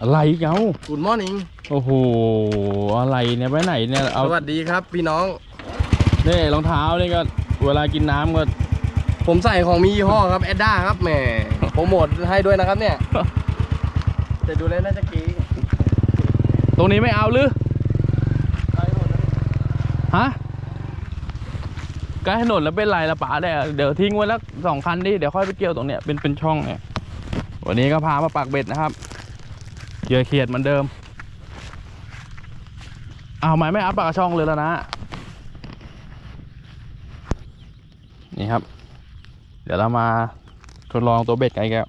อะไรอีกเอ้ากุดมอนิงโอ้โห อะไรเนี่ยไปไหนเนี่ย เอาสวัสดีครับ พี่น้องเนี่ยรองเท้านี่ก็ เวลากินน้ำก็ ผมใส่ของมียี่ห้อครับแอดด้าครับแหมโปรโมทให้ด้วยนะครับเนี่ย แต่ดูแล้วน่าจะกีตรงนี้ไม่เอาหรือฮะใกล้ถนนแล้วเป็นไรละป๋าเดี๋ยวเดี๋ยวทิ้งไว้แล้วสองคันดิเดี๋ยวค่อยไปเกี่ยวตรงเนี้ยเป็นเป็นช่องเนี่ยวันนี้ก็พามาปักเบ็ดนะครับเยื่อเขียดเหมือนเดิมเอาวหมายไม่อัพปากช่องเลยแล้วนะ นี่ครับ เดี๋ยวเรามาทดลองตัวเบ็ดกันอีกแล้ว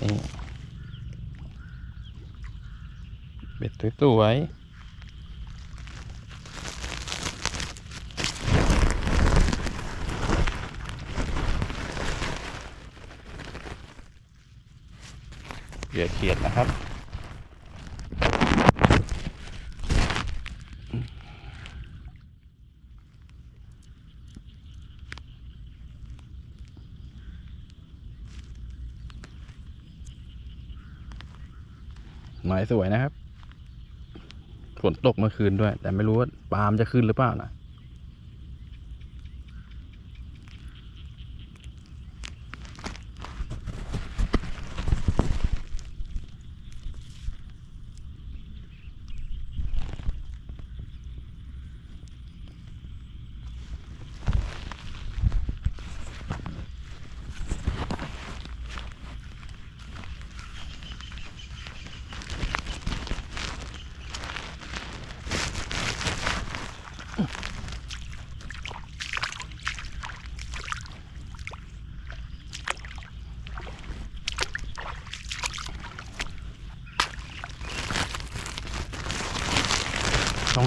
นี่เบ็ดสวยๆ เหยื่อเขียดนะครับ หมายสวยนะครับ ฝนตกเมื่อคืนด้วย แต่ไม่รู้ว่าปาล์มจะขึ้นหรือเปล่านะ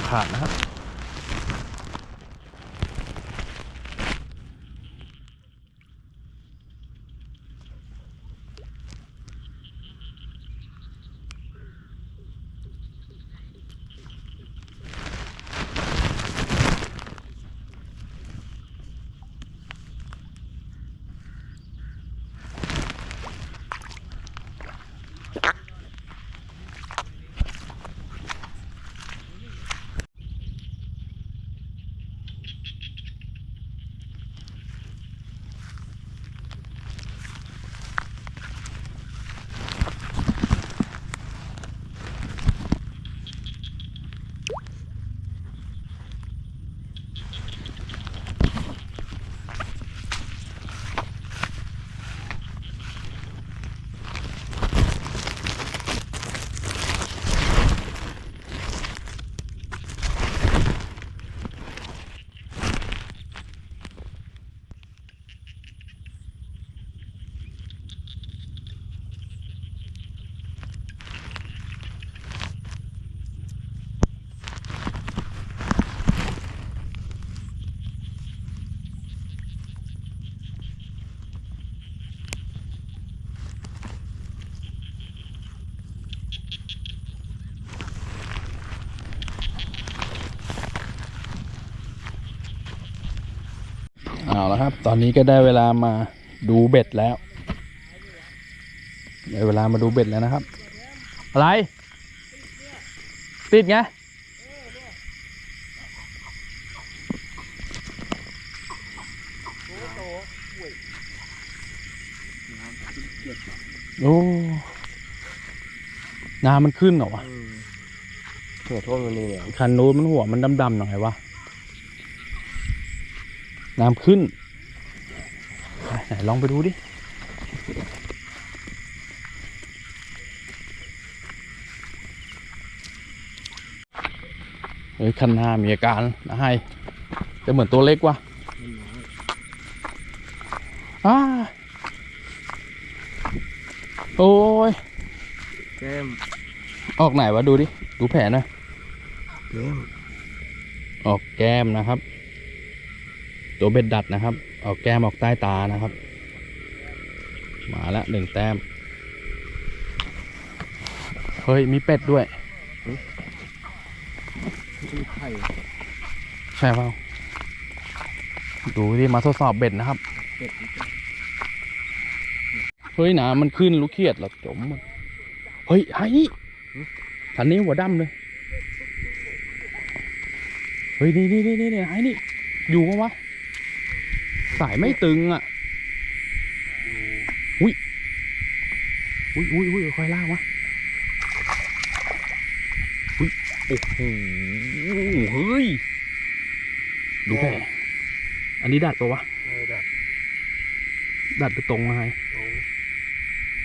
ขาดนะครับ เอาละครับ ตอนนี้ก็ได้เวลามาดูเบ็ดแล้ว ได้เวลามาดูเบ็ดแล้วนะครับ อะไร ติดไงโอ้น้ำมันขึ้นเหรอวะเผื่อโทษมันนี่เนี่ยคันนู้นมันหัวมันดำๆหน่อยวะ น้ำขึ้น ไหนลองไปดูดิ เฮ้ย คันหน้ามีอาการนะให้แต่เหมือนตัวเล็กว่ะอ้าโอ้ยแก้มออกไหนวะดูดิ ดูแผลหน่อยแก้มออกแก้มนะครับ ตัวเบ็ดดัดนะครับออกแก้มออกใต้ตานะครับ มาล้วหนึ่งแต้ม เฮ้ย มีเป็ดด้วย ใช่เปล่าดูที่มาทดสอบเบ็ดนะครับ เฮ้ยหน้ำมันขึ้นลูกเขียดเราจมหมดเฮ้ยไอ้นี่คันนี้หัวดำเลย เฮ้ย นี่นี่นี่นี่นี่ไอ้นี่ อยู่ปะวะ สายไม่ตึงอะอุ้ยอุ้ยอุ้ยอุ้ยค่อยลากวะอุ้ยโอ้โหเฮ้ยดูแผลอันนี้ดัดปะวะเออดัดดัดไปตรงไงตรง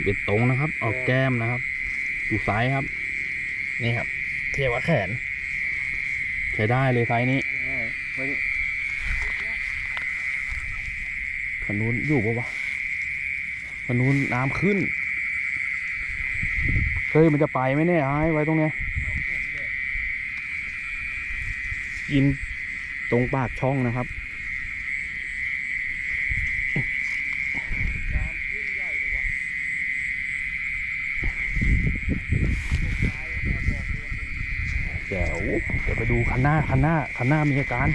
เบ็ดตรงนะครับ ออกแก้มนะครับ ดูไซส์ครับ นี่ครับ เทียบว่าแขน ใช้ได้เลยไซส์นี้ เออเฮ้นอยู่ปะวะขนุนน้ำขึ้น เฮ้ยมันจะไปไหมเนี่ยไอ้ไว้ตรงเนี้ยกินตรงปากช่องนะครับเดี๋ยวเดี๋ยวไปดูคันหน้าคันหน้าคันหน้ามีอาการ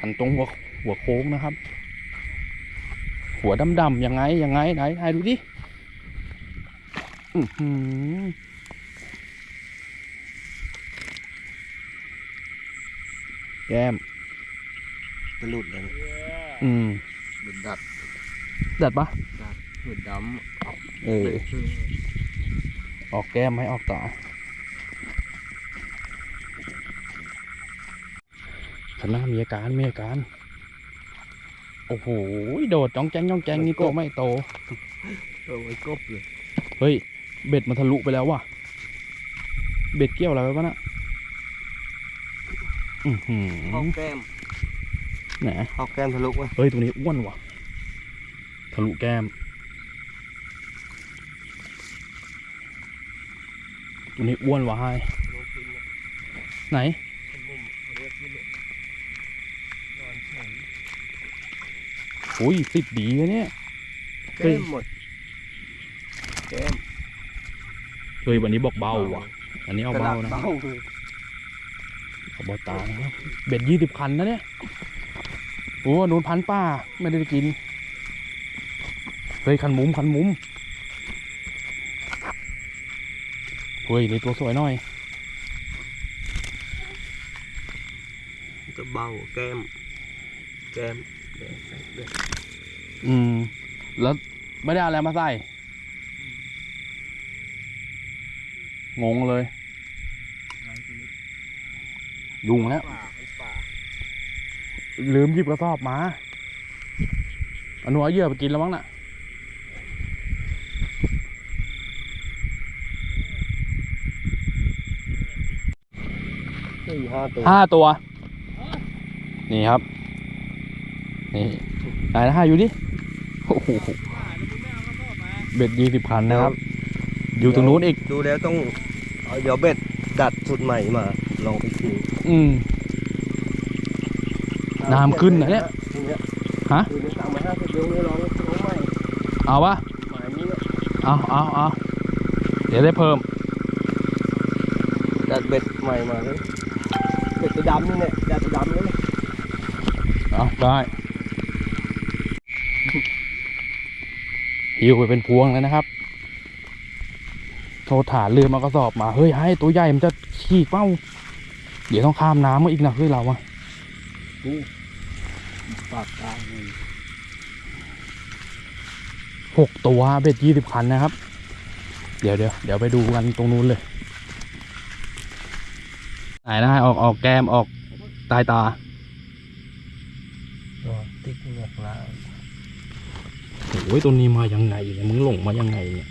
คันตรงหัว หัวโค้งนะครับ หัวดำๆยังไงยังไงไหนไหนดูดิอื้อหือแก้มจะหลุดเลยเนี่ยอืมหลุดดัดดัดปะหลุดดเออำออกแก้มให้ออกตาคันหน้ามีอาการมีอาการ โอ้โหโดดจ้องแจ้งจ้องแจ้งนี่ก็ไม่โตเออไว้กบเลยเฮ้ยเบ็ดมันทะลุไปแล้วว่ะเบ็ดเกี่ยวอะไรไว้ปะน่ะอือหือเข้าแก้มไหนเข้าแก้มทะลุวะเฮ้ยตัวนี้อ้วนว่ะทะลุแก้มตัวนี้อ้วนว่ะไฮไหน อุ้ยติดดีอะเนี่ยเฮ้แก้ยมหมดแก้มเฮ้ยวันนี้บอกเบาว่ะ อันนี้เอาเบานะเบาเลยเอาเบาตานะครับเบ็ดยี่สิบคันนะเนี่ยโอ้นูนพันป้าไม่ได้กินเฮ้ยคันมุมคันมุมเฮ้ยนี่ตัวสวยหน่อยจะเบาแก้ม แก้ม แดงแดงอืม แล้วไม่ได้เอาอะไรมาใส่ งงเลยยุ่งแล้ว ป่าป่าลืมหยิบกระสอบมาอนุเอาเหยื่อไปกินแล้วมั้งน่ะ สี่ห้าตัวห้าตัว นี่ครับ นี่ไหนนะห้าอยู่ดิโอ้โหเบ็ดยี่สิบพันนะครับ อยู่ตรงนู้นอีกดูแล้วต้องเอาเดี๋ยวเบ็ดดัดสุดใหม่มา ลองไปทีอืมน้ำขึ้นนะเนี่ยฮะคืนนี้สามร้อยห้าสิบเดี๋ยวนี้ลองลองใหม่เอาวะหมายนี้เนี่ยเอาเอาเอาเดี๋ยวได้เพิ่มดัดเบ็ดใหม่มาเลยเบ็ดตัวดำนี่เนี่ยดัดตัวดำนี่เนี่ยเอาได้ หิวไปเป็นพวงแล้วนะครับโทรฐานเรือมากระสอบมา เฮ้ยให้ตัวใหญ่มันจะขี่เป้า เดี๋ยวต้องข้ามน้ำมาอีกนะเฮ้ยเราอะปากกลางเลยหกตัวเบ็ดยี่สิบคันนะครับ เดี๋ยวเดี๋ยวเดี๋ยวไปดูกันตรงนู้นเลย ไหนนะออกออกแกมออกตายตาตัวติ๊กเหงือกลา โอ้ยตัวนี้มายังไงเนี่ยมึงหลงมายังไงเนี่ย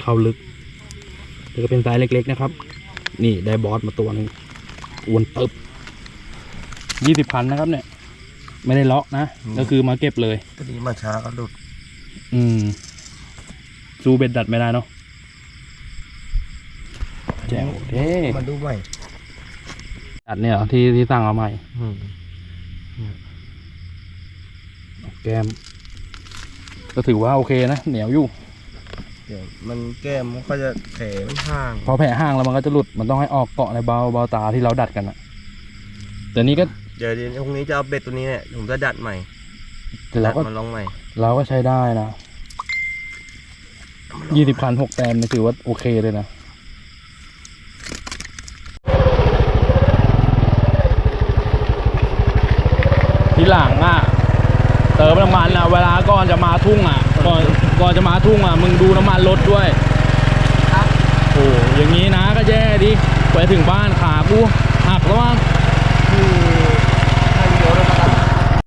เข้าลึกแต่ก็เป็นไซส์เล็ก ๆ นะครับ นี่ได้บอสมาตัวหนึงอ้วนตึบยี่สิบพันนะครับ เนี่ย ไม่ได้เลาะนะ ก็คือมาเก็บเลย ตัวนี้มาช้าก็หลุด อืมซูเบ็ดดัดไม่ได้เนาะแจ๋วเท่มาดูใหม่ดัดเนี่ยเหรอที่ที่สั่งเอาใหม่ อืม แกมก็ถือว่าโอเคนะ เหนียวอยู่ เดี๋ยวมันแก้มมันก็จะแผลมันห่าง พอแผลห้างแล้วมันก็จะหลุด มันต้องให้ออกเกาะในเบาเบาตาที่เราดัดกันอะแต่นี้ก็เดี๋ยวเดี๋ยวพรุ่งนี้จะเอาเบ็ดตัวนี้เนี่ยผมจะดัดใหม่แต่เราก็มันลองใหม่ เราก็ใช้ได้นะยี่สิบคันหกแต้มนี่ถือว่าโอเคเลยนะทีหลังอะเติมน้ำมันอะเวลาก่อนจะมาทุ่งอะก่อนก่อนจะมาทุ่งอะมึงดูน้ำมันรถด้วยครับโอ้อย่างนี้นะก็แย่ดิไปถึงบ้านขากูหักแล้วมั้งอืม